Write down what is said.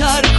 yaşar.